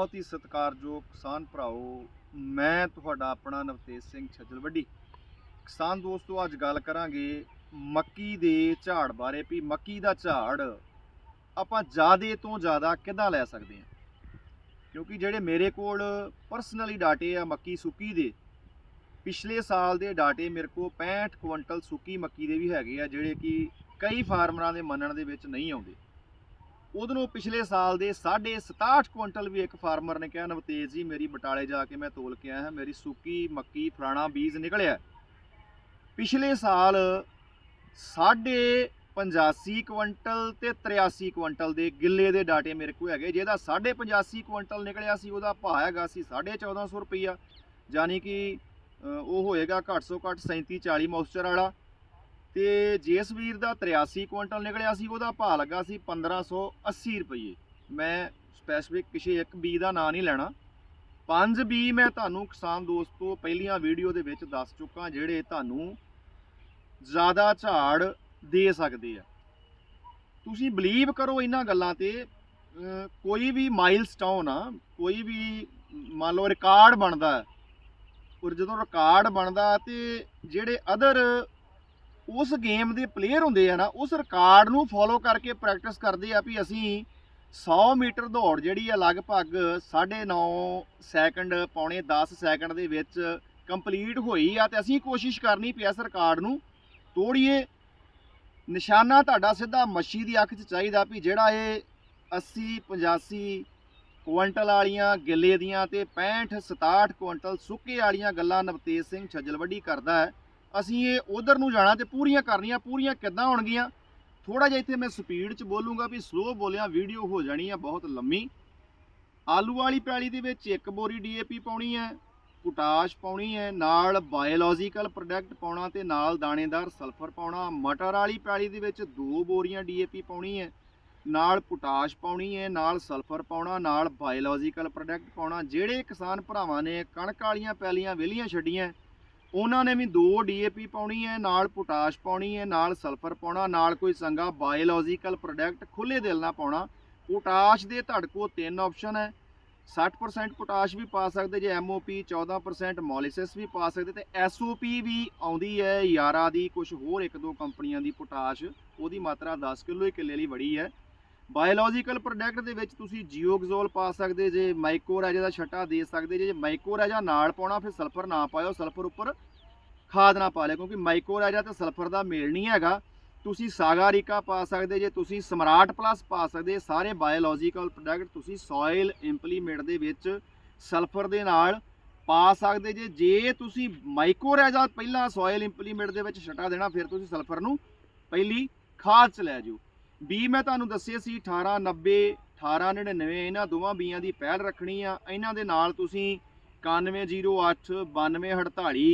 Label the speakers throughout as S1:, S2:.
S1: ਬਹੁਤ ਹੀ ਸਤਿਕਾਰਯੋਗ ਕਿਸਾਨ ਭਰਾਓ, ਮੈਂ ਤੁਹਾਡਾ ਆਪਣਾ ਨਵਤੇਜ ਸਿੰਘ ਛੱਜਲ ਵੱਡੀ। ਕਿਸਾਨ ਦੋਸਤੋ, ਅੱਜ ਗੱਲ ਕਰਾਂਗੇ ਮੱਕੀ ਦੇ ਝਾੜ ਬਾਰੇ। ਵੀ ਮੱਕੀ ਦਾ ਝਾੜ ਆਪਾਂ ਜ਼ਿਆਦੇ ਤੋਂ ਜ਼ਿਆਦਾ ਕਿੱਦਾਂ ਲੈ ਸਕਦੇ ਹਾਂ? ਕਿਉਂਕਿ ਜਿਹੜੇ ਮੇਰੇ ਕੋਲ ਪਰਸਨਲੀ ਡਾਟੇ ਆ ਮੱਕੀ ਸੁੱਕੀ ਦੇ, ਪਿਛਲੇ ਸਾਲ ਦੇ ਡਾਟੇ ਮੇਰੇ ਕੋਲ 65 ਕੁਇੰਟਲ ਸੁੱਕੀ ਮੱਕੀ ਦੇ ਵੀ ਹੈਗੇ ਆ, ਜਿਹੜੇ ਕਿ ਕਈ ਫਾਰਮਰਾਂ ਦੇ ਮੰਨਣ ਦੇ ਵਿੱਚ ਨਹੀਂ ਆਉਂਦੇ। ਉਹਦੇ ਨੂੰ ਪਿਛਲੇ ਸਾਲ ਦੇ 67 ਕੁਇੰਟਲ ਵੀ ਇੱਕ ਫਾਰਮਰ ਨੇ ਕਿਹਾ, ਨਵਤੇਜ ਜੀ, ਮੇਰੀ ਬਟਾਲੇ ਜਾ ਕੇ ਮੈਂ ਤੋਲ ਕੇ ਆਇਆ ਹਾਂ, ਮੇਰੀ ਸੁੱਕੀ, ਮੱਕੀ, ਫਲਾਣਾ ਬੀਜ ਨਿਕਲਿਆ। ਪਿਛਲੇ ਸਾਲ ਸਾਢੇ 85 ਕੁਇੰਟਲ ਤੇ 83 ਕੁਇੰਟਲ ਦੇ ਗਿੱਲੇ ਦੇ ਡਾਟੇ ਮੇਰੇ ਕੋਲ ਹੈਗੇ। ਜਿਹਦਾ ਸਾਢੇ 85 ਕੁਇੰਟਲ ਨਿਕਲਿਆ ਸੀ, ਉਹਦਾ ਭਾਅ ਹੈਗਾ ਸੀ 1450 ਰੁਪਈਆ। ਯਾਨੀ ਕਿ ਉਹ ਹੋਏਗਾ ਘੱਟ ਤੋਂ ਘੱਟ 37 40 ਮੌਇਸਚਰ ਵਾਲਾ। ਤੇ ਜਿਸ ਵੀਰ ਦਾ 83 ਕੁਇੰਟਲ ਨਿਕਲਿਆ ਸੀ, ਉਹਦਾ ਭਾਅ ਲੱਗਾ ਸੀ 1580 ਰੁਪਏ ਮੈਂ ਸਪੈਸੀਫਿਕ ਕਿਸੇ ਇੱਕ ਬੀ ਦਾ ਨਾਂ ਨਹੀਂ ਲੈਣਾ। ਪੰਜ ਬੀ ਮੈਂ ਤੁਹਾਨੂੰ ਕਿਸਾਨ ਦੋਸਤੋ ਪਹਿਲੀਆਂ ਵੀਡੀਓ ਦੇ ਵਿੱਚ ਦੱਸ ਚੁੱਕਾ, ਜਿਹੜੇ ਤੁਹਾਨੂੰ ਜ਼ਿਆਦਾ ਝਾੜ ਦੇ ਸਕਦੇ ਆ। ਤੁਸੀਂ ਬਲੀਵ ਕਰੋ ਇਹਨਾਂ ਗੱਲਾਂ ਤੇ ਕੋਈ ਵੀ ਮਾਈਲਸਟੋਨ ਆ, ਕੋਈ ਵੀ ਮੰਨ ਲਓ ਰਿਕਾਰਡ ਬਣਦਾ ਔਰ ਜਦੋਂ ਰਿਕਾਰਡ ਬਣਦਾ ਤੇ ਜਿਹੜੇ ਅਦਰ ਉਸ ਗੇਮ ਦੇ ਪਲੇਅਰ ਹੁੰਦੇ ਆ ਨਾ, ਉਸ ਰਿਕਾਰਡ ਨੂੰ ਫੋਲੋ ਕਰਕੇ ਪ੍ਰੈਕਟਿਸ ਕਰਦੇ ਆ ਵੀ ਅਸੀਂ 100 ਮੀਟਰ ਦੌੜ ਜਿਹੜੀ ਆ ਲਗਭਗ 9.5 ਸੈਕਿੰਡ ਪੌਣੇ 10 ਸੈਕਿੰਡ ਦੇ ਵਿੱਚ ਕੰਪਲੀਟ ਹੋਈ ਆ ਤੇ ਅਸੀਂ ਕੋਸ਼ਿਸ਼ ਕਰਨੀ ਪਿਆ ਇਸ ਰਿਕਾਰਡ ਨੂੰ ਤੋੜੀਏ। ਨਿਸ਼ਾਨਾ ਤੁਹਾਡਾ ਸਿੱਧਾ ਮੱਛੀ ਦੀ ਅੱਖ 'ਚ ਚਾਹੀਦਾ ਵੀ ਜਿਹੜਾ ਇਹ 80 85 ਕੁਇੰਟਲ ਵਾਲੀਆਂ ਗਿੱਲੇ ਦੀਆਂ ਤੇ 65 67 ਕੁਇੰਟਲ ਸੁੱਕੇ ਵਾਲੀਆਂ ਗੱਲਾਂ ਨਵਤੇਜ ਸਿੰਘ ਛੱਜਲਵੱਡੀ ਕਰਦਾ ਹੈ। ਅਸੀਂ ਇਹ ਉਧਰ ਨੂੰ ਜਾਣਾ ਤੇ ਪੂਰੀਆਂ ਕਰਨੀਆਂ, ਪੂਰੀਆਂ ਕਿੱਦਾਂ ਹੋਣਗੀਆਂ? ਥੋੜਾ ਜਿਹਾ ਇੱਥੇ ਮੈਂ ਸਪੀਡ 'ਚ ਬੋਲੂੰਗਾ ਵੀ ਸਲੋ ਬੋਲਿਆ ਵੀਡੀਓ ਹੋ ਜਾਣੀ ਆ ਬਹੁਤ ਲੰਮੀ। ਆਲੂ ਵਾਲੀ ਪੈਲੀ ਦੇ ਵਿੱਚ ਇੱਕ ਬੋਰੀ ਡੀਏਪੀ ਪਾਉਣੀ ਹੈ, ਪੋਟਾਸ਼ ਪਾਉਣੀ ਹੈ, ਨਾਲ ਬਾਇਓਲੋਜੀਕਲ ਪ੍ਰੋਡਕਟ ਪਾਉਣਾ ਤੇ ਨਾਲ ਦਾਣੇਦਾਰ ਸਲਫਰ ਪਾਉਣਾ। ਮਟਰ ਵਾਲੀ ਪੈਲੀ ਦੇ ਵਿੱਚ ਦੋ ਬੋਰੀਆਂ ਡੀਏਪੀ ਪਾਉਣੀ ਹੈ, ਨਾਲ ਪੋਟਾਸ਼ ਪਾਉਣੀ ਹੈ, ਨਾਲ ਸਲਫਰ ਪਾਉਣਾ, ਨਾਲ ਬਾਇਓਲੋਜੀਕਲ ਪ੍ਰੋਡਕਟ ਪਾਉਣਾ। ਜਿਹੜੇ ਕਿਸਾਨ ਭਰਾਵਾਂ ਨੇ ਕਣਕ ਵਾਲੀਆਂ ਪੈਲੀਆਂ ਵਿਹਲੀਆਂ ਛੱਡੀਆਂ ਉਹਨਾਂ ਨੇ ਵੀ ਦੋ ਡੀਏਪੀ ਪਾਉਣੀ ਹੈ, ਨਾਲ ਪੋਟਾਸ਼ ਪਾਉਣੀ ਹੈ, ਨਾਲ ਸਲਫਰ ਪਾਉਣਾ, ਨਾਲ ਕੋਈ ਚੰਗਾ ਬਾਇਓਲੋਜੀਕਲ ਪ੍ਰੋਡਕਟ ਖੁੱਲੇ ਦਿਲ ਨਾਲ ਪਾਉਣਾ। ਪੋਟਾਸ਼ ਦੇ ਤੁਹਾਡੇ ਕੋਲ ਤਿੰਨ ਆਪਸ਼ਨ ਹੈ। 60% ਪੋਟਾਸ਼ ਵੀ ਪਾ ਸਕਦੇ, ਜੇ ਐਮਓਪੀ 14% ਮੋਲਿਸਿਸ ਵੀ ਪਾ ਸਕਦੇ ਤੇ ਐਸਓਪੀ ਵੀ ਆਉਂਦੀ ਹੈ, ਯਾਰਾ ਦੀ ਕੁਝ ਹੋਰ ਇੱਕ ਦੋ ਕੰਪਨੀਆਂ ਦੀ ਪੋਟਾਸ਼, ਉਹਦੀ ਮਾਤਰਾ 10 ਕਿਲੋ ਹੀ ਕਿੱਲੇ ਲਈ ਬੜੀ ਹੈ। ਬਾਇਓਲੋਜੀਕਲ ਪ੍ਰੋਡਕਟ ਦੇ ਵਿੱਚ ਤੁਸੀਂ ਜੀਓਗਜ਼ੋਲ ਪਾ ਸਕਦੇ ਜੇ ਮਾਈਕੋਰਾਜਾ ਦਾ ਛਟਾ ਦੇ ਸਕਦੇ ਜੇ ਜੇ ਮਾਈਕੋਰਾਜਾ ਨਾਲ ਪਾਉਣਾ, ਫਿਰ ਸਲਫਰ ਨਾ ਪਾਇਓ ਸਲਫਰ ਉੱਪਰ ਖਾਦ ਨਾ ਪਾ ਲਿਓ, ਕਿਉਂਕਿ ਮਾਈਕੋਰਾਜਾ ਤੇ ਸਲਫਰ ਦਾ ਮੇਲ ਨਹੀਂ ਹੈਗਾ। ਤੁਸੀਂ ਸਾਗਾਰਿਕਾ ਪਾ ਸਕਦੇ ਜੇ, ਤੁਸੀਂ ਸਮਰਾਟ ਪਲੱਸ ਪਾ ਸਕਦੇ ਸਾਰੇ ਬਾਇਓਲੋਜੀਕਲ ਪ੍ਰੋਡਕਟ ਤੁਸੀਂ ਸੋਇਲ ਇੰਪਲੀਮੈਂਟ ਦੇ ਵਿੱਚ ਸਲਫਰ ਦੇ ਨਾਲ ਪਾ ਸਕਦੇ ਜੇ। ਜੇ ਤੁਸੀਂ ਮਾਈਕੋਰਾਜਾ ਪਹਿਲਾਂ ਸੋਇਲ ਇੰਪਲੀਮੈਂਟ ਦੇ ਵਿੱਚ ਛਟਾ ਦੇਣਾ, ਫਿਰ ਤੁਸੀਂ ਸਲਫਰ ਨੂੰ ਪਹਿਲੀ ਖਾਦ ਚ ਲੈ ਜਾਓ ਬੀ ਮੈਂ ਤੁਹਾਨੂੰ ਦੱਸੇ ਸੀ 1890 1899 ਇਹਨਾਂ ਦੋਵਾਂ ਬੀਆਂ ਦੀ ਪਹਿਲ ਰੱਖਣੀ ਆ। ਇਹਨਾਂ ਦੇ ਨਾਲ ਤੁਸੀਂ 9108 9248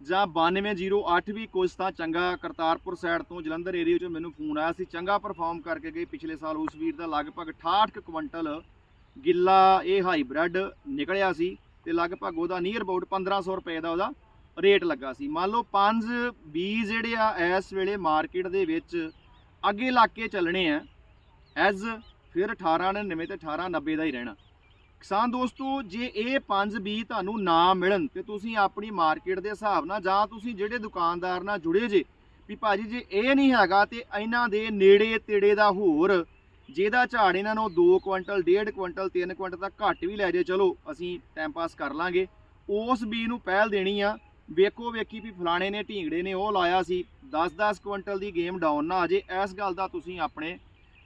S1: ਜਾਂ 9208 ਵੀ ਕੁਝ ਤਾਂ ਚੰਗਾ ਕਰਤਾਰਪੁਰ ਸਾਈਡ ਤੋਂ ਜਲੰਧਰ ਏਰੀਆ ਚੋਂ ਮੈਨੂੰ ਫੋਨ ਆਇਆ ਸੀ। ਚੰਗਾ ਪਰਫਾਰਮ ਕਰਕੇ ਗਏ ਪਿਛਲੇ ਸਾਲ ਉਸ ਵੀਰ ਦਾ ਲਗਭਗ 68 ਕੁਇੰਟਲ ਗਿੱਲਾ ਇਹ ਹਾਈਬ੍ਰਿਡ ਨਿਕਲਿਆ ਸੀ ਤੇ ਲਗਭਗ ਉਹਦਾ ਨੀਅਰ ਅਬਾਊਟ 1500 ਰੁਪਏ ਦਾ ਉਹਦਾ ਰੇਟ ਲੱਗਾ ਸੀ। ਮੰਨ ਲਓ ਪੰਜ ਬੀ ਜਿਹੜੇ ਆ ਇਸ ਵੇਲੇ ਮਾਰਕੀਟ ਦੇ ਵਿੱਚ ਅੱਗੇ ਲਾ ਕੇ ਚੱਲਣੇ ਆ। ਐਜ਼ ਫਿਰ 1899 ਤੇ 1890 ਦਾ ਹੀ ਰਹਿਣਾ। ਕਿਸਾਨ ਦੋਸਤੋ, ਜੇ ਇਹ ਪੰਜ ਬੀ ਤੁਹਾਨੂੰ ਨਾ ਮਿਲਣ ਤੇ ਤੁਸੀਂ ਆਪਣੀ ਮਾਰਕੀਟ ਦੇ ਹਿਸਾਬ ਨਾਲ ਜਾਂ ਤੁਸੀਂ ਜਿਹੜੇ ਦੁਕਾਨਦਾਰ ਨਾਲ ਜੁੜੇ ਜੇ, ਵੀ ਭਾਜੀ ਜੇ ਇਹ ਨਹੀਂ ਹੈਗਾ ਤੇ ਇਹਨਾਂ ਦੇ ਨੇੜੇ ਤੇੜੇ ਦਾ ਹੋਰ, ਜਿਹਦਾ ਝਾੜ ਇਹਨਾਂ ਨੂੰ 2 ਕੁਇੰਟਲ 1.5 ਕੁਇੰਟਲ 3 ਕੁਇੰਟਲ ਤੱਕ ਘੱਟ ਵੀ ਲੈ ਜੇ, ਚਲੋ ਅਸੀਂ ਟਾਈਮ ਪਾਸ ਕਰ ਲਾਂਗੇ। ਉਸ ਬੀ ਨੂੰ ਪਹਿਲ ਦੇਣੀ ਆ। ਵੇਖੋ ਵੇਖੀ ਵੀ ਫਲਾਣੇ ਨੇ, ਢੀਂਗੜੇ ਨੇ, ਉਹ ਲਾਇਆ ਸੀ। 10-10 ਕੁਇੰਟਲ ਦੀ ਗੇਮ ਡਾਊਨ ਨਾ ਆ ਜੇ। ਇਸ ਗੱਲ ਦਾ ਤੁਸੀਂ ਆਪਣੇ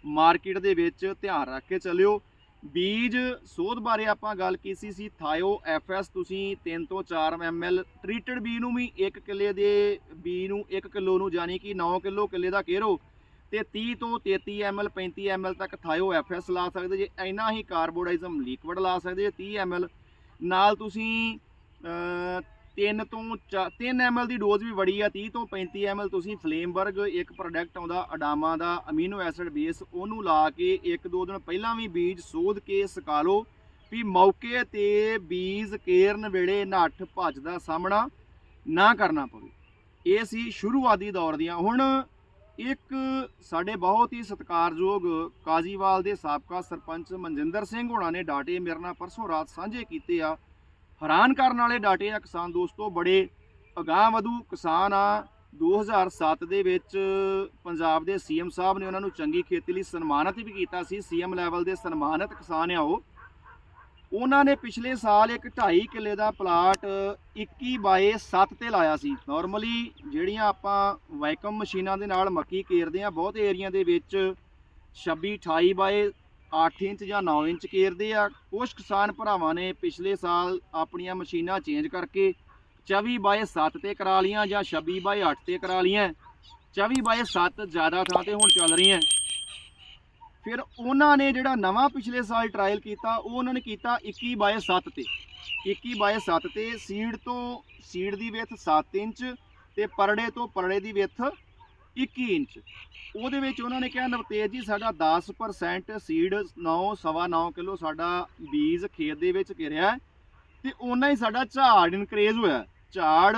S1: ਮਾਰਕੀਟ ਦੇ ਵਿੱਚ ਧਿਆਨ ਰੱਖ ਕੇ ਚੱਲਿਓ। ਬੀਜ ਸੋਧ ਬਾਰੇ ਆਪਾਂ ਗੱਲ ਕੀਤੀ ਸੀ। ਥਾਇਓ ਐਫਐਸ, ਤੁਸੀਂ 3 ਤੋਂ 4 ml ਟ੍ਰੀਟਡ ਬੀ ਨੂੰ ਵੀ 1 ਕਿੱਲੇ ਦੇ, ਬੀ ਨੂੰ 1 ਕਿਲੋ ਨੂੰ ਯਾਨੀ ਕਿ 9 ਕਿਲੋ ਕਿੱਲੇ ਦਾ ਘੇਰੋ। ਤੇ 30 ਤੋਂ 33 ml 35 ml ਤੱਕ ਥਾਇਓ ਐਫਐਸ ਲਾ ਸਕਦੇ ਜੇ। ਇੰਨਾ ਹੀ ਕਾਰਬੋਡਾਈਜ਼ਮ ਲਿਕਵਿਡ ਲਾ ਸਕਦੇ ਜੇ 30 ml ਨਾਲ ਤੁਸੀਂ 3 ਤੋਂ 3 ml ਦੀ ਡੋਜ਼ ਵੀ ਬੜੀ ਆ 30 ਤੋਂ 35 ml ਤੁਸੀਂ ਫਲੇਮਬਰਗ ਇੱਕ ਪ੍ਰੋਡਕਟ ਆਉਂਦਾ ਅਡਾਮਾ ਦਾ ਅਮੀਨੋ ਐਸਿਡ ਬੇਸ ਉਹਨੂੰ ਲਾ ਕੇ ਇੱਕ ਦੋ ਦਿਨ ਪਹਿਲਾਂ ਵੀ ਬੀਜ ਸੋਧ ਕੇ ਸੁਕਾ ਲਓ ਵੀ ਮੌਕੇ ਤੇ ਬੀਜ ਕੇਰਨ ਵੇਲੇ ਨੱਠ ਭੱਜ ਦਾ ਸਾਹਮਣਾ ਨਾ ਕਰਨਾ ਪਵੇ। ਇਹ ਸੀ ਸ਼ੁਰੂਆਤੀ ਦੌਰ ਦੀਆਂ। ਹੁਣ ਇੱਕ ਸਾਡੇ ਬਹੁਤ ਹੀ ਸਤਿਕਾਰਯੋਗ ਕਾਜ਼ੀਵਾਲ ਦੇ ਸਾਬਕਾ ਸਰਪੰਚ ਮਨਜਿੰਦਰ ਸਿੰਘ ਹੋਣਾ ਨੇ ਡਾਟੇ ਮੇਰੇ ਨਾਲ ਪਰਸੋਂ ਰਾਤ ਸਾਂਝੇ ਕੀਤੇ ਆ। ਹੈਰਾਨ ਕਰਨ ਵਾਲੇ ਡਾਟੇ ਆ ਕਿਸਾਨ ਦੋਸਤੋ, ਬੜੇ ਅਗਾਂਹ ਵਧੂ ਕਿਸਾਨ ਆ। 2007 ਦੇ ਵਿੱਚ ਪੰਜਾਬ ਦੇ ਸੀਐਮ ਸਾਹਿਬ ਨੇ ਉਹਨਾਂ ਨੂੰ ਚੰਗੀ ਖੇਤੀ ਲਈ ਸਨਮਾਨਿਤ ਵੀ ਕੀਤਾ ਸੀ। ਸੀਐਮ ਲੈਵਲ ਦੇ ਸਨਮਾਨਿਤ ਕਿਸਾਨ ਆ ਉਹ। ਉਹਨਾਂ ਨੇ ਪਿਛਲੇ ਸਾਲ ਇੱਕ 2.5 ਕਿੱਲੇ ਦਾ ਪਲਾਟ 21 ਬਾਏ 7 ਤੇ ਲਾਇਆ ਸੀ। ਨਾਰਮਲੀ ਜਿਹੜੀਆਂ ਆਪਾਂ ਵੈਕਮ ਮਸ਼ੀਨਾਂ ਦੇ ਨਾਲ ਮੱਕੀ ਕੇਰਦੇ ਆ, ਬਹੁਤ ਏਰੀਆ ਦੇ ਵਿੱਚ 26 28 ਬਾਏ 8 ਇੰਚ ਜਾਂ 9 ਇੰਚ ਕੇਰਦੇ ਆ। ਕੁਝ ਕਿਸਾਨ ਭਰਾਵਾਂ ਨੇ ਪਿਛਲੇ ਸਾਲ ਆਪਣੀਆਂ ਮਸ਼ੀਨਾਂ ਚੇਂਜ ਕਰਕੇ 24 ਬਾਏ 7 ਤੇ ਕਰਾ ਲੀਆਂ ਜਾਂ 26 ਬਾਏ 8 ਤੇ ਕਰਾ ਲੀਆਂ 24 ਬਾਏ 7 ਜ਼ਿਆਦਾ ਥਾਂ ਤੇ ਹੁਣ ਚੱਲ ਰਹੀਆਂ। ਫਿਰ ਉਹਨਾਂ ਨੇ ਜਿਹੜਾ ਨਵਾਂ ਪਿਛਲੇ ਸਾਲ ਟਰਾਇਲ ਕੀਤਾ, ਉਹ ਉਹਨਾਂ ਨੇ ਕੀਤਾ 21 ਬਾਏ 7 ਤੇ। 21 ਬਾਏ 7 ਤੇ ਸੀਡ ਤੋਂ ਸੀਡ ਦੀ ਵਿੱਥ 7 ਇੰਚ ਤੇ ਪਰੜੇ ਤੋਂ ਪਰੜੇ ਦੀ ਵਿੱਥ 21 ਇੰਚ। ਉਹਦੇ ਵਿੱਚ ਉਹਨਾਂ ਨੇ ਕਿਹਾ, ਨਵਤੇਜ ਜੀ, ਸਾਡਾ 10% ਸੀਡ 9 ਸਵਾ 9 ਕਿਲੋ ਸਾਡਾ ਬੀਜ ਖੇਤ ਦੇ ਵਿੱਚ ਘਿਰਿਆ ਹੈ ਤੇ ਉਹਨਾਂ ਹੀ ਸਾਡਾ ਝਾੜ ਇਨਕਰੇਜ਼ ਹੋਇਆ ਝਾੜ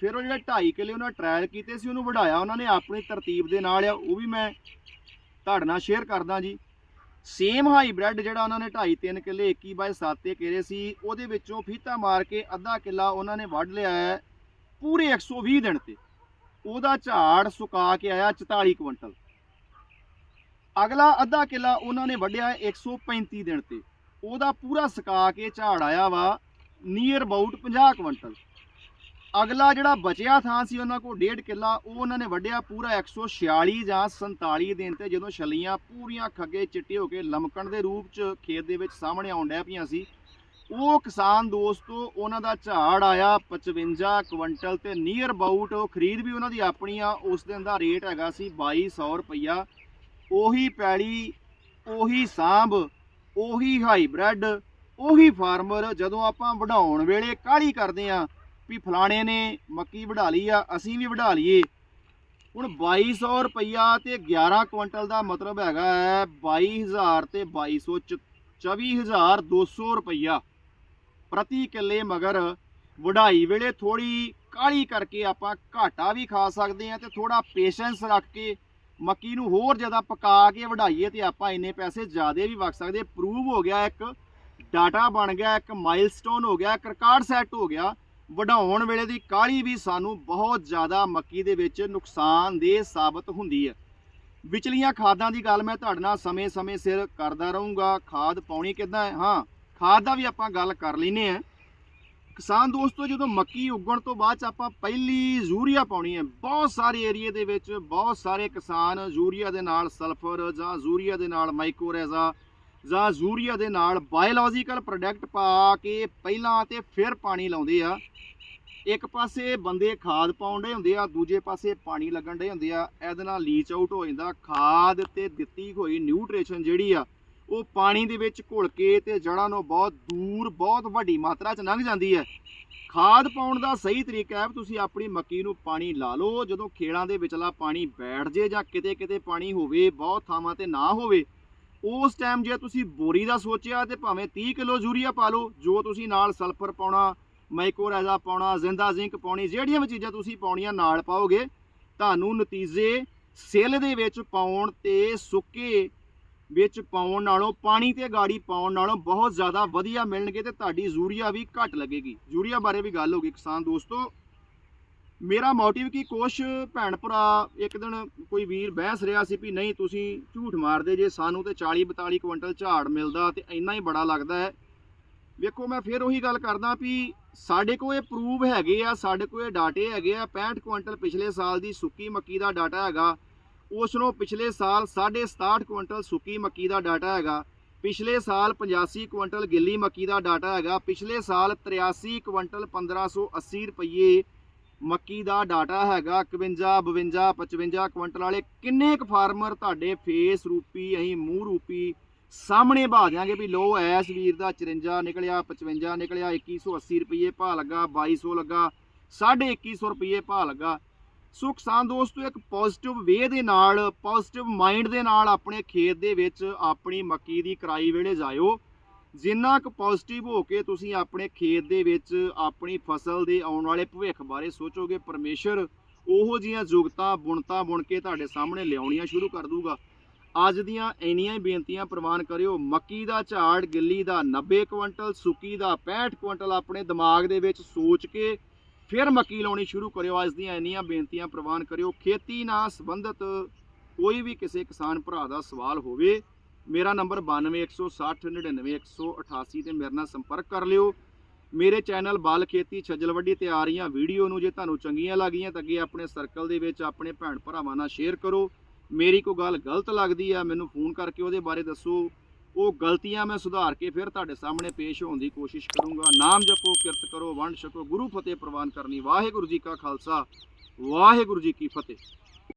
S1: ਫਿਰ ਉਹ ਜਿਹੜਾ 2.5 ਕਿਲੋ ਉਹਨਾਂ ਟਰਾਇਲ ਕੀਤੇ ਸੀ, ਉਹਨੂੰ ਵਧਾਇਆ ਉਹਨਾਂ ਨੇ ਆਪਣੀ ਤਰਤੀਬ ਦੇ ਨਾਲ ਆ, ਉਹ ਵੀ ਮੈਂ ਤੁਹਾਡੇ ਨਾਲ ਸ਼ੇਅਰ ਕਰਦਾ ਜੀ। ਸੇਮ ਹਾਈਬ੍ਰਿਡ ਜਿਹੜਾ ਉਹਨਾਂ ਨੇ 2.5 3 ਕਿੱਲੇ 21 ਬਾਏ 7 ਤੇ ਕੇਰੇ ਸੀ, ਉਹਦੇ ਵਿੱਚੋਂ ਫੀਤਾ ਮਾਰ ਕੇ ਅੱਧਾ ਕਿੱਲਾ ਉਹਨਾਂ ਨੇ ਵੱਢ ਲਿਆ ਹੈ ਪੂਰੇ 120 ਦਿਨ ਤੇ। ਉਹਦਾ ਝਾੜ ਸੁਕਾ ਕੇ ਆਇਆ 44 ਕੁਇੰਟਲ। ਅਗਲਾ ਅੱਧਾ ਕਿੱਲਾ ਉਹਨਾਂ ਨੇ ਵੱਢਿਆ ਹੈ 135 ਦਿਨ ਤੇ। ਉਹਦਾ ਪੂਰਾ ਸੁਕਾ ਕੇ ਝਾੜ ਆਇਆ ਵਾ ਨੀਅਰ ਅਬਾਊਟ 50 ਕੁਇੰਟਲ। ਅਗਲਾ ਜਿਹੜਾ ਬਚਿਆ ਥਾਂ ਸੀ ਉਹਨਾਂ ਕੋਲ ਡੇਢ ਕਿੱਲਾ, ਉਹ ਉਹਨਾਂ ਨੇ ਵੱਢਿਆ ਪੂਰਾ 146 ਜਾਂ 47 ਦਿਨ ਤੇ ਜਦੋਂ ਛਲੀਆਂ ਪੂਰੀਆਂ ਖੱਗੇ ਚਿੱਟੇ ਹੋ ਕੇ ਲਮਕਣ ਦੇ ਰੂਪ ਚ ਖੇਤ ਦੇ ਵਿੱਚ ਸਾਹਮਣੇ ਆਉਣ ਡਿਆ ਪਈਆਂ ਸੀ ਉਹ ਕਿਸਾਨ ਦੋਸਤੋ, ਉਹਨਾਂ ਦਾ ਝਾੜ ਆਇਆ 55 ਕੁਇੰਟਲ ਤੇ ਨੀਅਰ ਅਬਾਊਟ ਉਹ ਖਰੀਦ ਵੀ ਉਹਨਾਂ ਦੀ ਆਪਣੀ ਆ, ਉਸ ਦਿਨ ਦਾ ਰੇਟ ਹੈਗਾ ਸੀ 2200 ਰੁਪਈਆ। ਉਹੀ ਪੈਲੀ, ਉਹੀ ਸਾਂਭ, ਉਹੀ ਹਾਈਬ੍ਰਿਡ ਉਹੀ ਫਾਰਮਰ ਜਦੋਂ ਆਪਾਂ ਵਢਾਉਣ ਵੇਲੇ ਕਾਹਲੀ ਕਰਦੇ ਆ ਵੀ ਫਲਾਣੇ ਨੇ ਮੱਕੀ ਵਢਾ ਲਈ ਆ, ਅਸੀਂ ਵੀ ਵਢਾ ਲਈਏ। ਹੁਣ 2200 ਰੁਪਈਆ ਤੇ 11 ਕੁਇੰਟਲ ਦਾ ਮਤਲਬ ਹੈਗਾ ਹੈ 22000 ਤੇ 2200 ਚ 24200 ਰੁਪਈਆ। ਪ੍ਰਤੀ ਕਿੱਲੇ ਮਗਰ ਵਢਾਈ ਵੇਲੇ ਥੋੜੀ ਕਾਲੀ ਕਰਕੇ ਆਪਾਂ ਘਾਟਾ ਵੀ ਖਾ ਸਕਦੇ ਆ ਤੇ ਥੋੜਾ ਪੇਸ਼ੈਂਸ ਰੱਖ ਕੇ ਮੱਕੀ ਨੂੰ ਹੋਰ ਜ਼ਿਆਦਾ ਪਕਾ ਕੇ ਵਢਾਈਏ ਤੇ ਆਪਾਂ ਇੰਨੇ ਪੈਸੇ ਜ਼ਿਆਦਾ ਵੀ ਵਗ ਸਕਦੇ ਪ੍ਰੂਵ ਹੋ ਗਿਆ ਇੱਕ ਡਾਟਾ ਬਣ ਗਿਆ ਇੱਕ ਮਾਈਲਸਟੋਨ ਹੋ ਗਿਆ ਇੱਕ ਰਿਕਾਰਡ ਸੈੱਟ ਹੋ ਗਿਆ। ਵਢਾਉਣ ਵੇਲੇ ਦੀ ਕਾਲੀ ਵੀ ਸਾਨੂੰ ਬਹੁਤ ਜ਼ਿਆਦਾ ਮੱਕੀ ਦੇ ਵਿੱਚ ਨੁਕਸਾਨਦੇਹ ਸਾਬਤ ਹੁੰਦੀ ਹੈ। ਵਿਚਲੀਆਂ ਖਾਦਾਂ ਦੀ ਗੱਲ ਮੈਂ ਤੁਹਾਡੇ ਨਾਲ ਸਮੇਂ-ਸਮੇਂ ਸਿਰ ਕਰਦਾ ਰਹੂੰਗਾ। ਖਾਦ ਪਾਉਣੀ ਕਿੱਦਾਂ ਹੈ? ਹਾਂ ਖਾਦ ਦਾ ਵੀ ਆਪਾਂ ਗੱਲ ਕਰ ਲੈਨੇ ਆ ਕਿਸਾਨ ਦੋਸਤੋ, ਜਦੋਂ ਮੱਕੀ ਉੱਗਣ ਤੋਂ ਬਾਅਦ ਚ ਆਪਾਂ ਪਹਿਲੀ ਯੂਰੀਆ ਪਾਉਣੀ ਹੈ। ਬਹੁਤ ਸਾਰੇ ਏਰੀਏ ਦੇ ਵਿੱਚ ਬਹੁਤ ਸਾਰੇ ਕਿਸਾਨ ਯੂਰੀਆ ਦੇ ਨਾਲ ਸਲਫਰ ਜਾਂ ਯੂਰੀਆ ਦੇ ਨਾਲ ਮਾਈਕੋਰੇਜ਼ਾ ਜਾਂ ਯੂਰੀਆ ਦੇ ਨਾਲ ਬਾਇਓਲੋਜੀਕਲ ਪ੍ਰੋਡਕਟ ਪਾ ਕੇ ਪਹਿਲਾਂ ਤੇ ਫਿਰ ਪਾਣੀ ਲਾਉਂਦੇ ਆ। ਇੱਕ ਪਾਸੇ ਬੰਦੇ ਖਾਦ ਪਾਉਣ ਦੇ ਹੁੰਦੇ ਆ, ਦੂਜੇ ਪਾਸੇ ਪਾਣੀ ਲੱਗਣ ਦੇ ਹੁੰਦੇ ਆ। ਇਹਦੇ ਨਾਲ ਲੀਚ ਆਊਟ ਹੋ ਜਾਂਦਾ। ਖਾਦ ਤੇ ਦਿੱਤੀ ਹੋਈ ਨਿਊਟ੍ਰੀਸ਼ਨ ਜਿਹੜੀ ਆ ਉਹ ਪਾਣੀ ਦੇ ਵਿੱਚ ਘੁਲ ਕੇ ਤੇ ਜੜ੍ਹਾਂ ਨੂੰ ਬਹੁਤ ਦੂਰ, ਬਹੁਤ ਵੱਡੀ ਮਾਤਰਾ 'ਚ ਲੰਘ ਜਾਂਦੀ ਹੈ। ਖਾਦ ਪਾਉਣ ਦਾ ਸਹੀ ਤਰੀਕਾ ਹੈ ਵੀ ਤੁਸੀਂ ਆਪਣੀ ਮੱਕੀ ਨੂੰ ਪਾਣੀ ਲਾ ਲਓ। ਜਦੋਂ ਖੇੜਾਂ ਦੇ ਵਿਚਲਾ ਪਾਣੀ ਬੈਠ ਜੇ ਜਾਂ ਕਿਤੇ ਕਿਤੇ ਪਾਣੀ ਹੋਵੇ, ਬਹੁਤ ਥਾਵਾਂ ਤੇ ਨਾ ਹੋਵੇ, ਉਸ ਟਾਈਮ ਜੇ ਤੁਸੀਂ ਬੋਰੀ ਦਾ ਸੋਚਿਆ ਤੇ ਭਾਵੇਂ 30 ਕਿਲੋ ਯੂਰੀਆ ਪਾ ਲਓ, ਜੋ ਤੁਸੀਂ ਨਾਲ ਸਲਫਰ ਪਾਉਣਾ ਮਾਈਕੋਰਾਜ਼ਾ ਪਾਉਣਾ, ਜ਼ਿੰਦਾ ਜ਼ਿੰਕ ਪਾਉਣੀ, ਜਿਹੜੀਆਂ ਵੀ ਚੀਜ਼ਾਂ ਤੁਸੀਂ ਪਾਉਣੀਆਂ ਨਾਲ ਪਾਓਗੇ, ਤੁਹਾਨੂੰ ਨਤੀਜੇ ਸਿੱਲ ਦੇ ਵਿੱਚ ਪਾਉਣ ਤੇ ਸੁੱਕੇ ਵਿੱਚ ਪਾਉਣ ਨਾਲੋਂ, ਪਾਣੀ ਤੇ ਗਾੜੀ ਪਾਉਣ ਨਾਲੋਂ ਬਹੁਤ ਜ਼ਿਆਦਾ ਵਧੀਆ ਮਿਲਣਗੇ ਤੇ ਤੁਹਾਡੀ ਯੂਰੀਆ ਵੀ ਘੱਟ ਲੱਗੇਗੀ। ਯੂਰੀਆ ਬਾਰੇ ਵੀ ਗੱਲ ਹੋ ਗਈ ਕਿਸਾਨ ਦੋਸਤੋ। ਮੇਰਾ ਮੋਟਿਵ ਕੀ? ਕੁਛ ਭੈਣ ਭਰਾ ਇੱਕ ਦਿਨ ਕੋਈ ਵੀਰ ਬਹਿਸ ਰਿਹਾ ਸੀ ਵੀ ਨਹੀਂ, ਤੁਸੀਂ ਝੂਠ ਮਾਰਦੇ ਜੇ, ਸਾਨੂੰ ਤੇ 40 42 ਕੁਇੰਟਲ ਝਾੜ ਮਿਲਦਾ ਤੇ ਇੰਨਾ ਹੀ ਬੜਾ ਲੱਗਦਾ ਹੈ। ਵੇਖੋ, ਮੈਂ ਫਿਰ ਉਹੀ ਗੱਲ ਕਰਦਾ ਵੀ ਸਾਡੇ ਕੋਲ ਇਹ ਪ੍ਰੂਵ ਹੈਗੇ ਆ, ਸਾਡੇ ਕੋਲ ਇਹ ਡਾਟੇ ਹੈਗੇ ਆ। 65 ਕੁਇੰਟਲ ਪਿਛਲੇ ਸਾਲ ਦੀ ਸੁੱਕੀ ਮੱਕੀ ਦਾ ਡਾਟਾ ਹੈਗਾ। ਉਸ ਨੂੰ ਪਿਛਲੇ ਸਾਲ 67 ਕੁਇੰਟਲ ਸੁੱਕੀ ਮੱਕੀ ਦਾ ਡਾਟਾ ਹੈਗਾ। ਪਿਛਲੇ ਸਾਲ 85 ਕੁਇੰਟਲ ਗਿੱਲੀ ਮੱਕੀ ਦਾ ਡਾਟਾ ਹੈਗਾ। ਪਿਛਲੇ ਸਾਲ 83 ਕੁਇੰਟਲ 1580 ਰੁਪਏ ਮੱਕੀ ਦਾ ਡਾਟਾ ਹੈਗਾ। 51 52 55 ਕੁਇੰਟਲ ਵਾਲੇ ਕਿੰਨੇ ਕੁ ਫਾਰਮਰ ਤੁਹਾਡੇ ਫੇਸ ਰੂਪੀ ਅਸੀਂ ਮੂੰਹ ਰੂਪੀ ਸਾਹਮਣੇ ਬਾ ਦਿਆਂਗੇ ਵੀ ਲੋ ਐਸ ਵੀਰ ਦਾ 54 ਨਿਕਲਿਆ 55 ਨਿਕਲਿਆ 2180 ਰੁਪਏ ਭਾਅ ਲੱਗਾ 2200 ਲੱਗਾ 2150 ਰੁਪਏ ਭਾਅ ਲੱਗਾ। ਸੋ ਕਿਸਾਨ ਦੋਸਤੋ, ਇੱਕ ਪੋਜ਼ਿਟਿਵ ਵੇ ਦੇ ਨਾਲ ਪੋਜ਼ਿਟਿਵ ਮਾਈਂਡ ਦੇ ਨਾਲ ਆਪਣੇ ਖੇਤ ਦੇ ਵਿੱਚ ਆਪਣੀ ਮੱਕੀ ਦੀ ਕਰਾਈ ਵੇਲੇ ਜਾਇਓ। ਜਿੰਨਾ ਕੁ ਪੋਜ਼ਿਟਿਵ ਹੋ ਕੇ ਤੁਸੀਂ ਆਪਣੇ ਖੇਤ ਦੇ ਵਿੱਚ ਆਪਣੀ ਫਸਲ ਦੇ ਆਉਣ ਵਾਲੇ ਭਵਿੱਖ ਬਾਰੇ ਸੋਚੋਗੇ, ਪਰਮੇਸ਼ਰ ਉਹੋ ਜੀਆਂ ਜੁਗਤਾਂ, ਬੁਣਤਾ ਬੁਣ ਕੇ ਤੁਹਾਡੇ ਸਾਹਮਣੇ ਲਿਆਉਣੀਆਂ ਸ਼ੁਰੂ ਕਰ ਦੂਗਾ। ਅੱਜ ਦੀਆਂ ਇੰਨੀਆਂ ਹੀ ਬੇਨਤੀਆਂ ਪ੍ਰਵਾਨ ਕਰਿਓ, ਮੱਕੀ ਦਾ ਝਾੜ, ਗਿੱਲੀ ਦਾ 90 ਕੁਇੰਟਲ, ਸੁੱਕੀ ਦਾ 65 ਕੁਇੰਟਲ ਆਪਣੇ ਦਿਮਾਗ ਦੇ ਵਿੱਚ ਸੋਚ ਕੇ ਫਿਰ ਮੱਕੀ ਲਾਉਣੀ ਸ਼ੁਰੂ ਕਰਿਓ। ਅੱਜ ਦੀਆਂ ਇੰਨੀਆਂ ਬੇਨਤੀਆਂ ਪ੍ਰਵਾਨ ਕਰਿਓ। ਖੇਤੀ ਨਾਲ ਸੰਬੰਧਿਤ ਕੋਈ ਵੀ ਕਿਸੇ ਕਿਸਾਨ ਭਰਾ ਦਾ ਸਵਾਲ ਹੋਵੇ, ਮੇਰਾ ਨੰਬਰ 9216099188 ਤੇ ਮੇਰੇ ਨਾਲ ਸੰਪਰਕ ਕਰ ਲਿਓ। ਮੇਰੇ ਚੈਨਲ ਬਾਲ ਖੇਤੀ ਛੱਜਲਵੱਡੀ ਤੇ ਆ ਰਹੀਆਂ ਵੀਡੀਓ ਨੂੰ ਜੇ ਤੁਹਾਨੂੰ ਚੰਗੀਆਂ ਲੱਗੀਆਂ ਤਾਂ ਅੱਗੇ ਆਪਣੇ ਸਰਕਲ ਦੇ ਵਿੱਚ ਆਪਣੇ ਭੈਣ ਭਰਾਵਾਂ ਨਾਲ ਸ਼ੇਅਰ ਕਰੋ। ਮੇਰੀ ਕੋਈ ਗੱਲ ਗਲਤ ਲੱਗਦੀ ਆ, ਮੈਨੂੰ ਫੋਨ ਕਰਕੇ ਉਹਦੇ ਬਾਰੇ ਦੱਸੋ। ਉਹ ਗਲਤੀਆਂ ਮੈਂ ਸੁਧਾਰ ਕੇ ਫਿਰ ਤੁਹਾਡੇ ਸਾਹਮਣੇ ਪੇਸ਼ ਹੋਣ ਦੀ ਕੋਸ਼ਿਸ਼ ਕਰੂੰਗਾ। ਨਾਮ ਜਪੋ, ਕਿਰਤ ਕਰੋ, ਵੰਡ ਛਕੋ, ਗੁਰੂ ਫਤਿਹ ਪ੍ਰਵਾਨ ਕਰਨੀ। ਵਾਹਿਗੁਰੂ ਜੀ ਕਾ ਖਾਲਸਾ, ਵਾਹਿਗੁਰੂ ਜੀ ਕੀ ਫਤਿਹ।